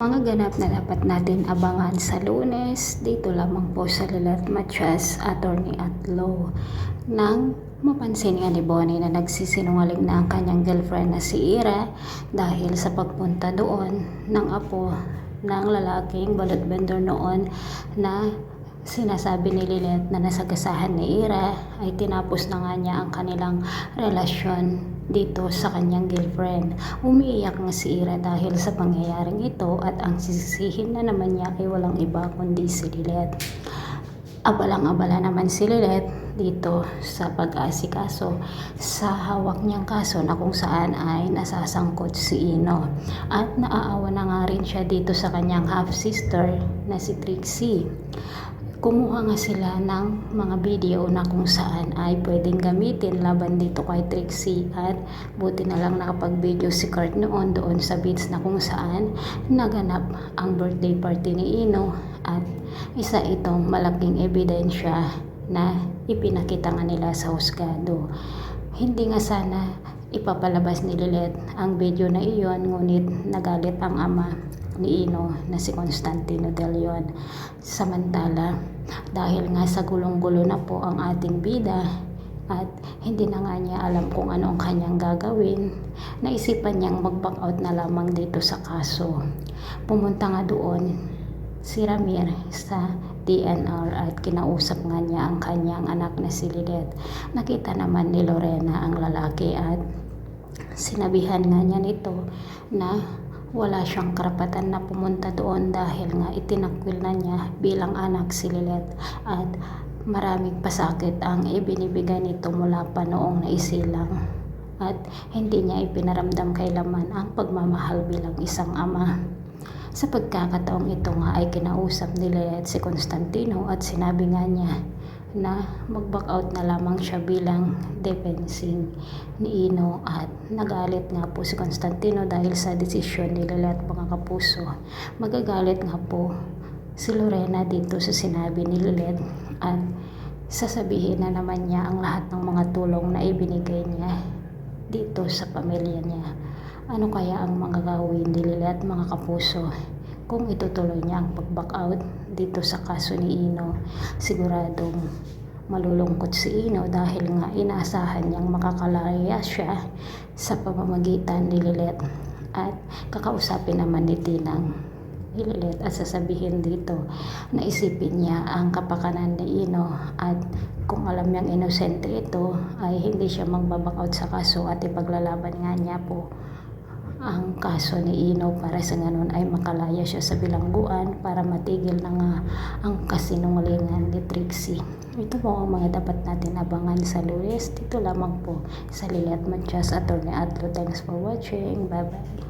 Mga ganap na dapat natin abangan sa lunes, dito lamang po sa Lilat Matias, Attorney at Law. Nang mapansin nga ni Bonnie na nagsisinungaling na ang kanyang girlfriend na si Ira dahil sa pagpunta doon ng apo ng lalaking balot vendor noon na sinasabi ni Lilet na nasagasahan ni Ira ay tinapos na nga niya ang kanilang relasyon dito sa kanyang girlfriend. Umiiyak nga si Ira dahil sa pangyayaring ito at ang sisisihin na naman niya ay walang iba kundi si Lilet. Abalang-abala naman si Lilet dito sa pag-aasikaso sa hawak niyang kaso na kung saan ay nasasangkot si Ino. At naaawa na nga rin siya dito sa kanyang half-sister na si Trixie kumuha nga sila ng mga video na kung saan ay pwedeng gamitin laban dito kay Trixie. At buti na lang nakapag-video si Kurt noon doon sa beach na kung saan naganap ang birthday party ni Ino. At isa itong malaking ebidensya na ipinakita nga nila sa husgado. Hindi nga sana ipapalabas ni Lilet ang video na iyon ngunit nagalit ang ama ni Ino na si Constantino De Leon. Samantala, dahil nga sa gulong-gulo na po ang ating bida at hindi na nga niya alam kung ano ang kanyang gagawin, naisipan niyang mag-back out na lamang dito sa kaso. Pumunta nga doon si Ramir sa DNR at kinausap nga niya ang kanyang anak na si Lilet. Nakita naman ni Lorena ang lalaki at sinabihan nga niya nito na wala siyang karapatan na pumunta doon dahil nga itinakwil na niya bilang anak si Lilet at maraming pasakit ang ibinibigay nito mula pa noong naisilang at hindi niya ipinaramdam kailaman ang pagmamahal bilang isang ama. Sa pagkakataong ito nga ay kinausap ni Lilet si Constantino at sinabi nga niya na mag-back out na lamang siya bilang defensing ni Ino at nagalit nga po si Constantino dahil sa desisyon ni Lilet mga kapuso. Magagalit nga po si Lorena dito sa sinabi ni Lilet at sasabihin na naman niya ang lahat ng mga tulong na ibinigay niya dito sa pamilya niya. Ano kaya ang mga ni Lilet mga kapuso? Kung itutuloy niya ang pag-back out dito sa kaso ni Ino, siguradong malulungkot si Ino dahil nga inaasahan niyang makakalaya siya sa pamamagitan ni Lilet at kakausapin naman ni Tinang Lilet at sasabihin dito na isipin niya ang kapakanan ni Ino at kung alam niyang inosente ito ay hindi siya magbaback out sa kaso at ipaglalaban nga niya po ang kaso ni Ino para sa ganun ay makalaya siya sa bilangguan para matigil na nga ang kasinungalingan ni Trixie. Ito po ang mga dapat natin abangan sa Luis. Dito lamang po sa Lilet Manchas Attorney Atlo. Thanks for watching. Bye-bye.